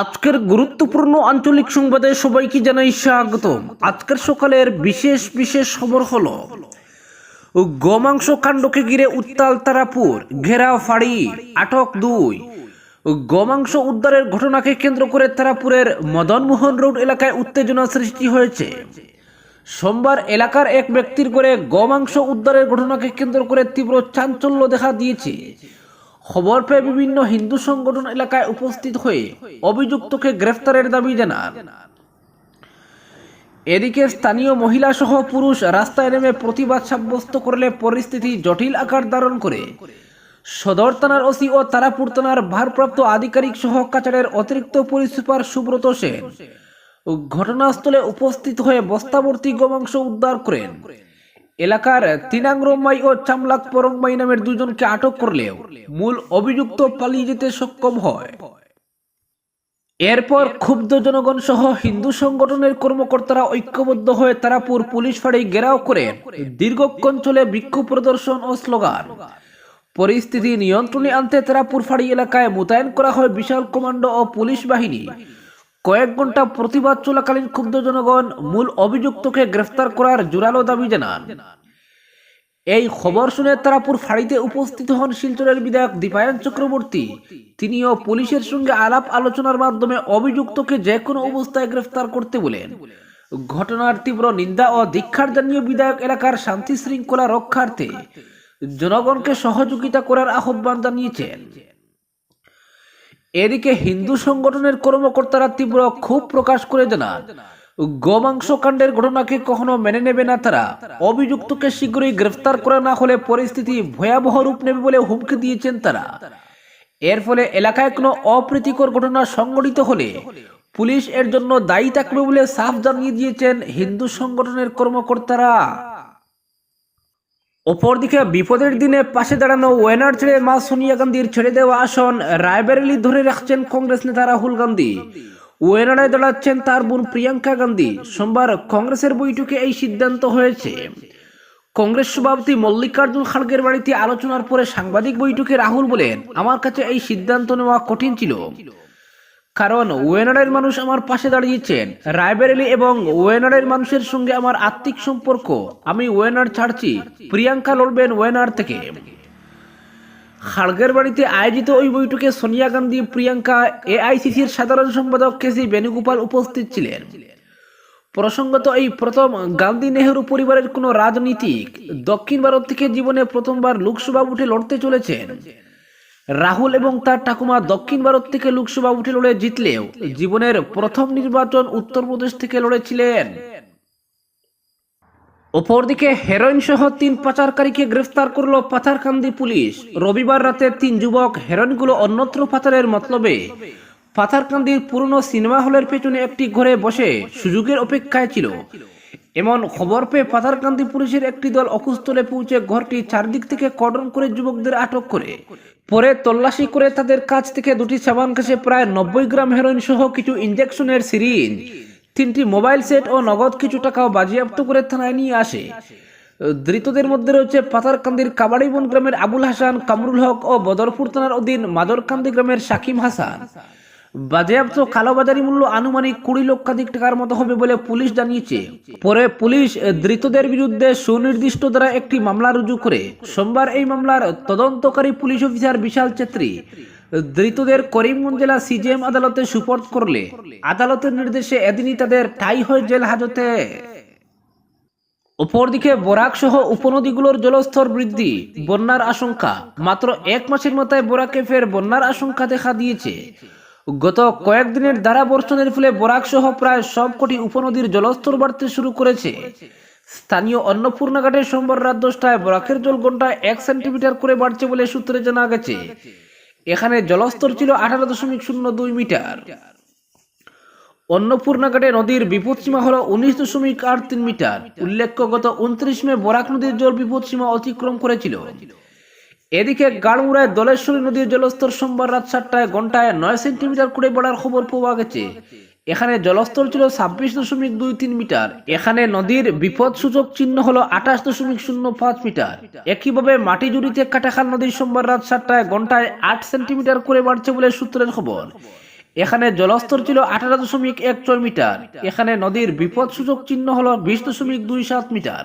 আজকের গুরুত্বপূর্ণ আঞ্চলিক সংবাদে সবাইকে জানাই স্বাগত আজকের সকালের বিশেষ বিশেষ খবর হলো, গোমাংস কাণ্ডকে ঘিরে উত্তাল তারাপুর ঘেরাও ফাড়ি আটক দুই। গোমাংস উদ্ধারের ঘটনাকে কেন্দ্র করে তারাপুরের মদনমোহন রোড এলাকায় উত্তেজনা সৃষ্টি হয়েছে। সোমবার এলাকার এক ব্যক্তির করে গোমাংস উদ্ধারের ঘটনাকে কেন্দ্র করে তীব্র চাঞ্চল্য দেখা দিয়েছে। খবর পেয়ে বিভিন্ন হিন্দু সংগঠন এলাকায় উপস্থিত হয়ে অভিযুক্তকে গ্রেফতারের দাবি জানান। এদিকে স্থানীয় মহিলা সহ পুরুষ রাস্তায় নেমে প্রতিবাদ সাব্যস্ত করলে পরিস্থিতি জটিল আকার ধারণ করে। সদর থানার ওসি ও তারাপুর থানার ভারপ্রাপ্ত আধিকারিক সহ কাচারের অতিরিক্ত পুলিশ সুপার সুব্রত সেন ঘটনাস্থলে উপস্থিত হয়ে বস্তাবর্তী গোমাংস উদ্ধার করেন। এলাকার তিনাংরমাই ও চামলাক পরংমাই নামের দুজনকে আটক করলেও মূল অভিযুক্ত পালিয়ে যেতে সক্ষম হয়। এরপর ক্ষুব্ধ জনগণ সহ হিন্দু সংগঠনের কর্মকর্তারা ঐক্যবদ্ধ হয়ে তারাপুর পুলিশ ফাঁড়ি ঘেরাও করেন দীর্ঘক্ষণ চলে বিক্ষোভ প্রদর্শন ও স্লোগান। পরিস্থিতি নিয়ন্ত্রণে আনতে তারাপুর ফাঁড়ি এলাকায় মোতায়েন করা হয় বিশাল কমান্ডো ও পুলিশ বাহিনী। কয়েক ঘণ্টা প্রতিবাদ চলাকালীন ক্ষুব্ধ জনগণ মূল অভিযুক্তকে গ্রেফতার করার জোরালো দাবি জানান। এই খবর শুনে তারাপুর ফাঁড়িতে উপস্থিত হন শিলচরের বিধায়ক দীপায়ন চক্রবর্তী। তিনিও পুলিশের সঙ্গে আলাপ আলোচনার মাধ্যমে অভিযুক্তকে যে কোনো অবস্থায় গ্রেফতার করতে বলেন। ঘটনার তীব্র নিন্দা ও দীক্ষার জানিয়ে বিধায়ক এলাকার শান্তি শৃঙ্খলা রক্ষার্থে জনগণকে সহযোগিতা করার আহ্বান জানিয়েছেন। এদিকে হিন্দু সংগঠনের কর্মকর্তারা তীব্র ক্ষোভ প্রকাশ করে জানান গোমাংস কাণ্ডের ঘটনাকে কখনো মেনে নেবে না তারা। অভিযুক্তকে শীঘ্রই গ্রেফতার করা না হলে পরিস্থিতি ভয়াবহ রূপ নেবে বলে হুমকি দিয়েছেন তারা। এর ফলে এলাকায় কোনো অপ্রীতিকর ঘটনা সংঘটিত হলে পুলিশ এর জন্য দায়ী থাকবে বলে সাফ জানিয়ে দিয়েছেন হিন্দু সংগঠনের কর্মকর্তারা। অপরদিকে বিপদের দিনে পাশে দাঁড়ানো ওয়েনার ছেড়ে মা সোনিয়া গান্ধীর ছেড়ে দেওয়া আসন রায়বেরেলি ধরে রাখছেন কংগ্রেস নেতা রাহুল গান্ধী। ওয়েনারে দাঁড়াচ্ছেন তার বোন প্রিয়াঙ্কা গান্ধী। সোমবার কংগ্রেসের বৈঠকে এই সিদ্ধান্ত হয়েছে। কংগ্রেস সভাপতি মল্লিকার্জুন খাড়গের বাড়িতে আলোচনার পরে সাংবাদিক বৈঠকে রাহুল বলেন, আমার কাছে এই সিদ্ধান্ত নেওয়া কঠিন ছিল। কারণ ওয়েনারের মানুষ আমার পাশে দাঁড়িয়েছেন। রায়বেরেলি এবং ওয়েনারের মানুষের সঙ্গে আমার আত্মিক সম্পর্ক। আমি ওয়েনার ছাড়ছি। প্রিয়াঙ্কা লড়বেন ওয়েনার থেকে। খাড়গের বাড়িতে আয়োজিত ওই বৈঠকে সোনিয়া গান্ধী, প্রিয়াঙ্কা, এআইসিসির সাধারণ সম্পাদক কেসি বেণুগোপাল উপস্থিত ছিলেন। প্রসঙ্গত এই প্রথম গান্ধী নেহেরু পরিবারের কোনো রাজনীতিক দক্ষিণ ভারত থেকে জীবনে প্রথমবার লোকসভা উঠে লড়তে চলেছেন। রাহুল এবং তার ঠাকুমা দক্ষিণ ভারত থেকে লোকসভা উঠে লড়ে জিতলেও জীবনের প্রথম নির্বাচন উত্তরপ্রদেশ থেকে লড়েছিলেন। অপরদিকে হেরোইন সহ তিন পাচারকারীকে গ্রেফতার করল পাথারকান্দি পুলিশ। রবিবার রাতে তিন যুবক হেরোইনগুলো অন্যত্র পাচারের মতলবে পাথারকান্দির পুরনো সিনেমা হলের পেছনে একটি ঘরে বসে সুযোগের অপেক্ষায় ছিল। এমন খবর পেয়ে পাথারকান্দি পুলিশের একটি দল অকুস্থলে পৌঁছে ঘরটি চারদিক থেকে কর্ডন করে যুবকদের আটক করে। পরে তল্লাশি করে তাদের কাছ থেকে দুটি সাবান কাছে প্রায় নব্বই গ্রাম হেরোইন সহ কিছু ইঞ্জেকশনের সিরিঞ্জ, তিনটি মোবাইল সেট ও নগদ কিছু টাকাও বাজেয়াপ্ত করে থানায় নিয়ে আসে। ধৃতদের মধ্যে রয়েছে পাতারকান্দির কাবাড়িবন গ্রামের আবুল হাসান, কামরুল হক ও বদরপুর থানার অধীন মাদরকান্দি গ্রামের সাকিম হাসান। বাজেয়াপ্ত কালোবাজারি মূল্য আনুমানিক কুড়ি লক্ষাধিক টাকার মতো হবে বলে পুলিশ জানিয়েছে। পরে পুলিশ ধৃতদের বিরুদ্ধে সুনির্দিষ্ট দ্বারা একটি মামলা রুজু করে সোমবার এই মামলার তদন্তকারী পুলিশ অফিসার বিশাল চেত্রী ধৃতদের করিমগঞ্জ জেলা সিজিএম আদালতে সুপর্দ করলে। আদালতের নির্দেশে এদিনই তাদের ঠাই হয় জেল হাজতে। অপরদিকে বরাক সহ উপনদীগুলোর জলস্তর বৃদ্ধি, বন্যার আশঙ্কা। মাত্র এক মাসের মাথায় বরাকে ফের বন্যার আশঙ্কা দেখা দিয়েছে। গত কয়েকদিনের ধারা বর্ষণের ফলে বরাক সহ প্রায় সবকটি উপনদীর জলস্তর বাড়তে শুরু করেছে। স্থানীয় অন্নপূর্ণা ঘাটে সোমবার রাত দশটায় বরাকের জল ঘন্টায় এক সেন্টিমিটার করে বাড়ছে বলে সূত্রে জানা গেছে। এখানে জলস্তর ছিল আঠারো দশমিক শূন্য দুই মিটার। অন্নপূর্ণাঘাটে নদীর বিপদসীমা হল উনিশ দশমিক আট তিন মিটার। উল্লেখ্য, গত উনত্রিশ মে বরাক নদীর জল বিপদসীমা অতিক্রম করেছিল। এদিকে গাড়মুড়ায় দলেশ্বরী নদীর জলস্তর সোমবার রাত সাতটায় ঘন্টায় নয় সেন্টিমিটার করে বাড়ার খবর পাওয়া গেছে। এখানে জলস্তর ছিল ছাব্বিশ দশমিক দুই তিন মিটার। এখানে নদীর বিপদ সূচক চিহ্ন হলো আঠাশ দশমিক শূন্য পাঁচ মিটার। একইভাবে মাটিজুড়িতে কাটাখাল নদীর সোমবার রাত সাতটায় ঘন্টায় আট সেন্টিমিটার করে বাড়ছে বলে সূত্রের খবর। এখানে জলস্তর ছিল আঠারো দশমিক এক ছয় মিটার। এখানে নদীর বিপদ সূচক চিহ্ন হলো বিশ দশমিক দুই সাত মিটার।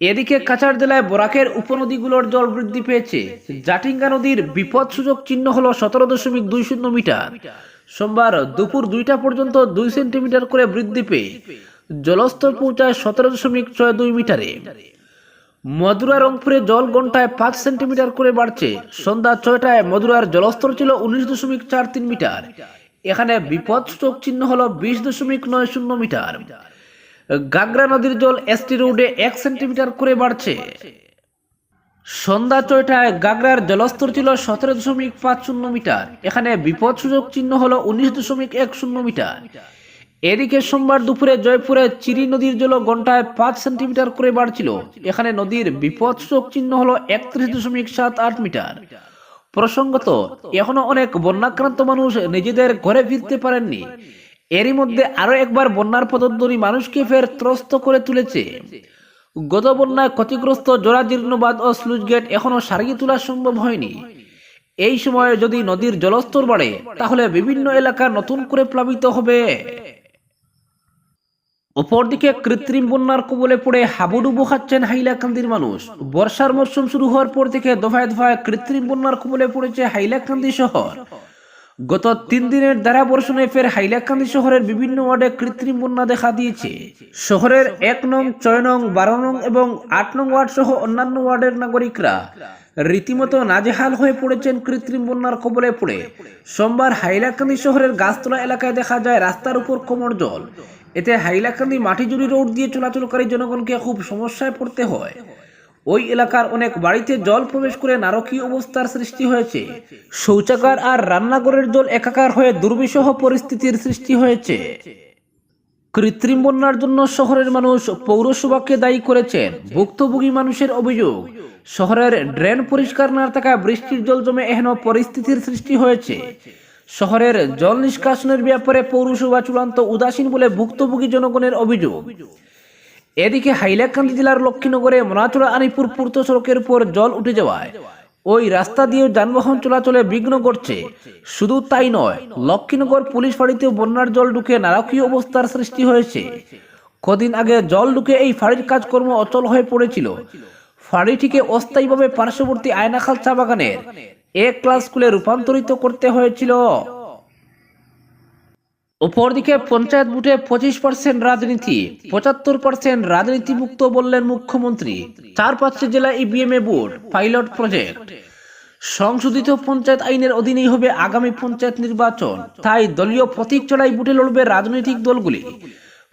এদিকে কাছাড় জেলায় বরাকের উপনদীগুলোর জল বৃদ্ধি পেয়েছে। জাটিঙ্গা নদীর বিপদ সূচক চিহ্ন হল সতেরো দশমিক দুই শূন্য মিটার। সোমবার দুপুর দুইটা পর্যন্ত দুই সেন্টিমিটার করে বৃদ্ধি পেয়ে জলস্তর পৌঁছায় সতেরো দশমিক ছয় দুই মিটারে। মধুরা রংপুরে জল ঘন্টায় পাঁচ সেন্টিমিটার করে বাড়ছে। সন্ধ্যা ছয়টায় মধুরার জলস্তর ছিল উনিশ দশমিক চার তিন মিটার। এখানে বিপদ সূচক চিহ্ন হল বিশ দশমিক নয় শূন্য মিটার। গাগরা নদীর জল এসটি রোডে এক সেন্টিমিটার করে বাড়ছে। সন্ধ্যা ছয়টায় গাগরার জলস্তর ছিল সতেরো দশমিক পাঁচ শূন্য মিটার। এখানে বিপদ সূচক চিহ্ন হলো উনিশ দশমিক এক শূন্য মিটার। এদিকে সোমবার দুপুরে জয়পুরে চিরি নদীর জল ঘন্টায় পাঁচ সেন্টিমিটার করে বাড়ছিল। এখানে নদীর বিপদ সূচক চিহ্ন হলো একত্রিশ দশমিক সাত আট মিটার। প্রসঙ্গত, এখনও অনেক বন্যাক্রান্ত মানুষ নিজেদের ঘরে ফিরতে পারেননি। এরই মধ্যে আরও একবার বন্যার পদধ্বনি মানুষকে ফের ত্রস্ত করে তুলেছে। গত বন্যায় ক্ষতিগ্রস্ত জরাজীর্ণবাদ ও স্লুজ গেট এখনও সারিয়ে তোলা সম্ভব হয়নি। এই সময়ে যদি নদীর জলস্তর বাড়ে, তাহলে বিভিন্ন এলাকা নতুন করে প্লাবিত হবে। অপরদিকে কৃত্রিম বন্যার কবলে পড়ে হাবুডুবু খাচ্ছেন হাইলাকান্দির মানুষ। বর্ষার মরশুম শুরু হওয়ার পর থেকে দফায় দফায় কৃত্রিম বন্যার কবলে পড়েছে হাইলাকান্দি শহর। গত তিন দিনের দ্বারা বর্ষণে ফের হাইলাকান্দি শহরের বিভিন্ন ওয়ার্ডে কৃত্রিম বন্যা দেখা দিয়েছে। শহরের এক নং, ছয় নং, বারো নং এবং আট নং ওয়ার্ড সহ অন্যান্য ওয়ার্ডের নাগরিকরা রীতিমতো নাজেহাল হয়ে পড়েছেন কৃত্রিম বন্যার কবলে পড়ে। সোমবার হাইলাকান্দি শহরের গাছতলা এলাকায় দেখা যায় রাস্তার উপর কোমর জল। এতে হাইলাকান্দি মাটিজুড়ি রোড দিয়ে চলাচলকারী জনগণকে খুব সমস্যায় পড়তে হয়। ওই এলাকার অনেক বাড়িতে জল প্রবেশ করে নারকীয় অবস্থার সৃষ্টি হয়েছে। শৌচাগার আর রান্নাঘরের জল একাকার হয়ে দুর্বিষহ পরিস্থিতির সৃষ্টি হয়েছে। কৃত্রিম বন্যার জন্য শহরের মানুষ পৌরসভাকে দায়ী করেছেন ভুক্তভোগী মানুষের অভিযোগ। শহরের ড্রেন পরিষ্কার না থাকা বৃষ্টির জল জমে এহেন পরিস্থিতির সৃষ্টি হয়েছে। শহরের জল নিষ্কাশনের ব্যাপারে পৌরসভা চূড়ান্ত উদাসীন বলে ভুক্তভোগী জনগণের অভিযোগ। এদিকে হাইলাকান্দি জেলার লক্ষ্মীনগরে মনাচড়া আনিপুর পূর্ত সড়কের উপর জল উঠে যাওয়ায় ওই রাস্তা দিয়ে যানবাহন চলাচলে বিঘ্ন ঘটছে। শুধু তাই নয়, লক্ষ্মীনগর পুলিশ ফাঁড়িতে বন্যার জল ঢুকে নারকীয় অবস্থার সৃষ্টি হয়েছে। কদিন আগে জল ঢুকে এই ফাঁড়ির কাজকর্ম অচল হয়ে পড়েছিল। ফাঁড়িটিকে অস্থায়ীভাবে পার্শ্ববর্তী আয়নাখাল চা বাগানের এক ক্লাস স্কুলে রূপান্তরিত করতে হয়েছিল। অপরদিকে পঞ্চায়েত বুথে পঁচিশ পার্সেন্ট রাজনীতি, পঁচাত্তর পার্সেন্ট রাজনীতি মুক্ত বললেন মুখ্যমন্ত্রী। চার পাঁচটি জেলা ইভিএম এ বুথ পাইলট প্রজেক্ট। সংশোধিত পঞ্চায়েত আইনের অধীনেই হবে আগামী পঞ্চায়েত নির্বাচন। তাই দলীয় প্রতীক চড়াই বুটে লড়বে রাজনৈতিক দলগুলি।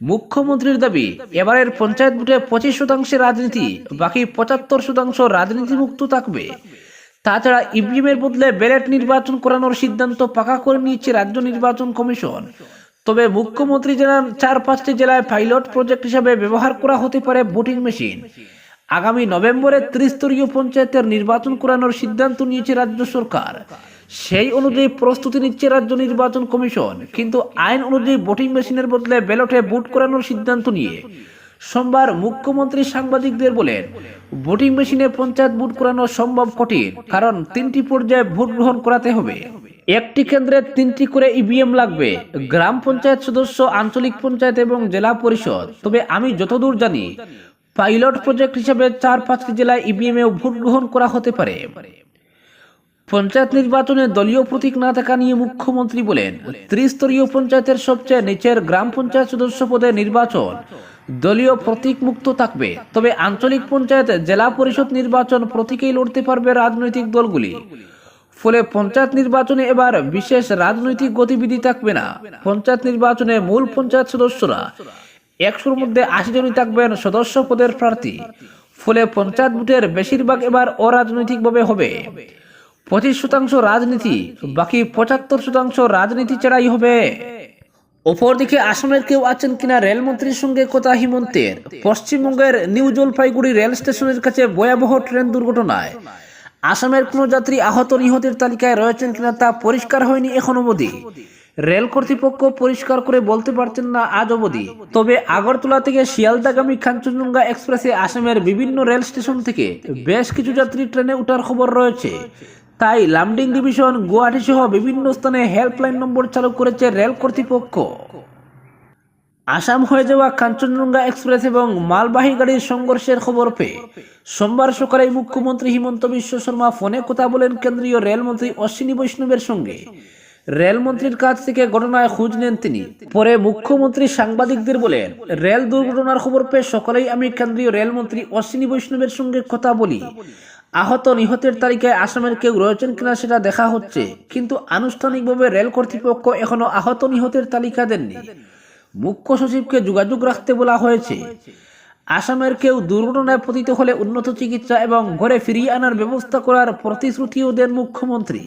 মুখ্যমন্ত্রীর দাবি, এবারের পঞ্চায়েত বুটে পঁচিশ শতাংশে রাজনীতি, বাকি পঁচাত্তর শতাংশ রাজনীতি মুক্ত থাকবে। তাছাড়া ইভিএমের বদলে ব্যালট নির্বাচন করানোর সিদ্ধান্ত পাকা করে নিয়েছে রাজ্য নির্বাচন কমিশন। তবে মুখ্যমন্ত্রী জানান, চার পাঁচটি জেলায় পাইলট প্রজেক্ট হিসাবে ব্যবহার করা হতে পারে ভোটিং মেশিন। আগামী নভেম্বরে ত্রিস্তরীয় পঞ্চায়েতের নির্বাচন করানোর সিদ্ধান্ত নিয়েছে রাজ্য সরকার। সেই অনুযায়ী প্রস্তুতি নিচ্ছে রাজ্য নির্বাচন কমিশন, কিন্তু আইন অনুযায়ী ভোটিং মেশিনের বদলে ব্যালটে ভোট করানোর সিদ্ধান্ত নিয়ে সোমবার মুখ্যমন্ত্রী সাংবাদিকদের বলেন, ভোটিং মেশিনে পঞ্চায়েত ভোট করানো সম্ভব কঠিন, কারণ তিনটি পর্যায়ে ভোট গ্রহণ করাতে হবে। একটি কেন্দ্রে তিনটি করে ইভিএম লাগবে, গ্রাম পঞ্চায়েত সদস্য, আঞ্চলিক পঞ্চায়েত এবং জেলা পরিষদ। তবে আমি যতদূর জানি, পাইলট প্রজেক্ট হিসেবে চার পাঁচটি জেলায় ইভিএম এ ভোট গ্রহণ করা হতে পারে। পঞ্চায়েত নির্বাচনে দলীয় প্রতীক না থাকা নিয়ে মুখ্যমন্ত্রী বলেন, ত্রিস্তরীয় পঞ্চায়েতের সবচেয়ে নিচের গ্রাম পঞ্চায়েত সদস্য পদে নির্বাচন দলীয় প্রতীক মুক্ত থাকবে। তবে আঞ্চলিক পঞ্চায়েত জেলা পরিষদ নির্বাচন প্রতীকেই লড়তে পারবে রাজনৈতিক দলগুলি। ফলে পঞ্চায়েত নির্বাচনে এবার বিশেষ রাজনৈতিক গতিবিধি থাকবে না। পঞ্চায়েত নির্বাচনে মূল পঞ্চায়েত সদস্যরা একশোর মধ্যে আশি জনই থাকবেন সদস্য পদের প্রার্থী। ফলে পঞ্চায়েত ভোটের বেশিরভাগ এবার অরাজনৈতিকভাবে হবে। পঁচিশ শতাংশ রাজনীতি, বাকি পঁচাত্তর শতাংশ রাজনীতি ছাড়াই হবে। অপরদিকে আসামের কেউ আছেন কিনা রেলমন্ত্রীর সঙ্গে কথা হিমন্তের। পশ্চিমবঙ্গের নিউ জলপাইগুড়ি রেল স্টেশনের কাছে ভয়াবহ ট্রেন দুর্ঘটনায়। আসামের কোনো যাত্রী আহত নিহতের তালিকায় রয়েছেন কিনা তা পরিষ্কার হয়নি এখনও অবধি রেল কর্তৃপক্ষ পরিষ্কার করে বলতে পারছেন না আজ অবধি তবে আগরতলা থেকে শিয়ালদাগামী কাঞ্চনজঙ্ঘা এক্সপ্রেসে আসামের বিভিন্ন রেল স্টেশন থেকে বেশ কিছু যাত্রী ট্রেনে ওঠার খবর রয়েছে। তাই লামডিং ডিভিশন গুয়াহাটি সহ বিভিন্ন স্থানে হেল্পলাইন নম্বর চালু করেছে রেল কর্তৃপক্ষ। আসাম হয়ে যাওয়া কাঞ্চনজঙ্ঘা এক্সপ্রেস এবং মালবাহী গাড়ির সংঘর্ষের খবর পেয়ে সোমবার সকালে মুখ্যমন্ত্রী হিমন্ত বিশ্ব শর্মা ফোনে কথা বলেন কেন্দ্রীয় রেলমন্ত্রী অশ্বিনী বৈষ্ণবের সঙ্গে। রেলমন্ত্রীর কাছ থেকে ঘটনায় খোঁজ নেন তিনি। পরে মুখ্যমন্ত্রী সাংবাদিকদের বলেন, রেল দুর্ঘটনার খবর পেয়ে সকালেই আমি কেন্দ্রীয় রেলমন্ত্রী অশ্বিনী বৈষ্ণবের সঙ্গে কথা বলি। আহত নিহতের তালিকায় আসামের কেউ রয়েছেন কিনা সেটা দেখা হচ্ছে। কিন্তু আনুষ্ঠানিকভাবে রেল কর্তৃপক্ষ এখনও আহত নিহতের তালিকা দেননি। মুখ্য সচিবকে যোগাযোগ রাখতে বলা হয়েছে, আসামের কেউ দুর্ঘটনায় পতিত হলে উন্নত চিকিৎসা এবং ঘরে ফিরিয়ে আনার ব্যবস্থা করার প্রতিশ্রুতিও দেন মুখ্যমন্ত্রী।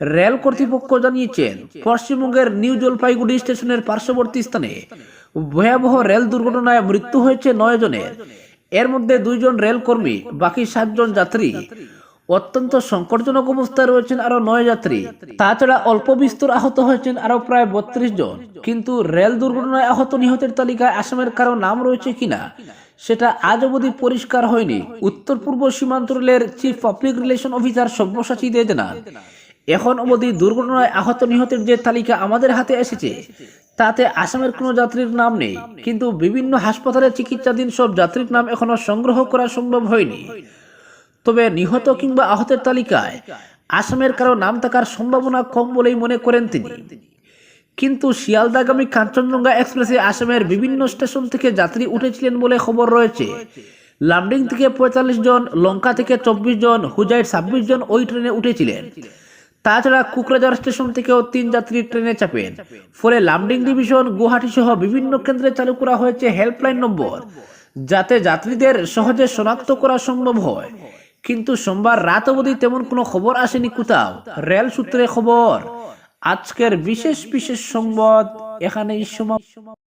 রেল কর্তৃপক্ষ জানিয়েছেন, পশ্চিমবঙ্গের নিউ জলপাইগুড়ি স্টেশনের পার্শ্ববর্তী স্থানে ভয়াবহ রেল দুর্ঘটনায় মৃত্যু হয়েছে নয় জনের। এর মধ্যে দুইজন রেল কর্মী বাকি সাতজন যাত্রী। অত্যন্ত সংকটজনক অবস্থায় রয়েছেন আরও নয় যাত্রী। তাছাড়া অল্প বিস্তর আহত হয়েছেন আরও প্রায় বত্রিশ জন। কিন্তু রেল দুর্ঘটনায় আহত নিহতের তালিকায় আসামের কারও নাম রয়েছে কিনা, সেটা আজ অবধি পরিষ্কার হয়নি। উত্তর পূর্ব সীমান্ত রেলের chief public relation officer Sabyasachi De জানান এখন অবধি দুর্ঘটনায় আহত নিহতের যে তালিকা আমাদের হাতে এসেছে, তাতে আসামের কোনো যাত্রীর নাম নেই। কিন্তু বিভিন্ন হাসপাতালে চিকিৎসাধীন সব যাত্রীর নাম এখনও সংগ্রহ করা সম্ভব হয়নি। তবে নিহত কিংবা আহতের তালিকায় আসামের কারও নাম থাকার সম্ভাবনা কম বলেই মনে করেন তিনি। কিন্তু শিয়ালদাগামী কাঞ্চনজঙ্ঘা এক্সপ্রেসে আসামের বিভিন্ন স্টেশন থেকে যাত্রী উঠেছিলেন বলে খবর রয়েছে। লামডিং থেকে পঁয়তাল্লিশ জন, লঙ্কা থেকে চব্বিশ জন, হুজাইর ছাব্বিশ জন ওই ট্রেনে উঠেছিলেন। তাছাড়া কুকরাঝার স্টেশন থেকেও তিন যাত্রী ট্রেনে চাপেন। ফলে লামডিং ডিভিশন গুয়াহাটি সহ বিভিন্ন কেন্দ্রে চালু করা হয়েছে হেল্পলাইন নম্বর, যাতে যাত্রীদের সহজে শনাক্ত করা সম্ভব হয়। কিন্তু সোমবার রাত অবধি তেমন কোনো খবর আসেনি কোথাও। রেল সূত্রে খবর, আজকের বিশেষ বিশেষ সংবাদ সমাপ্ত।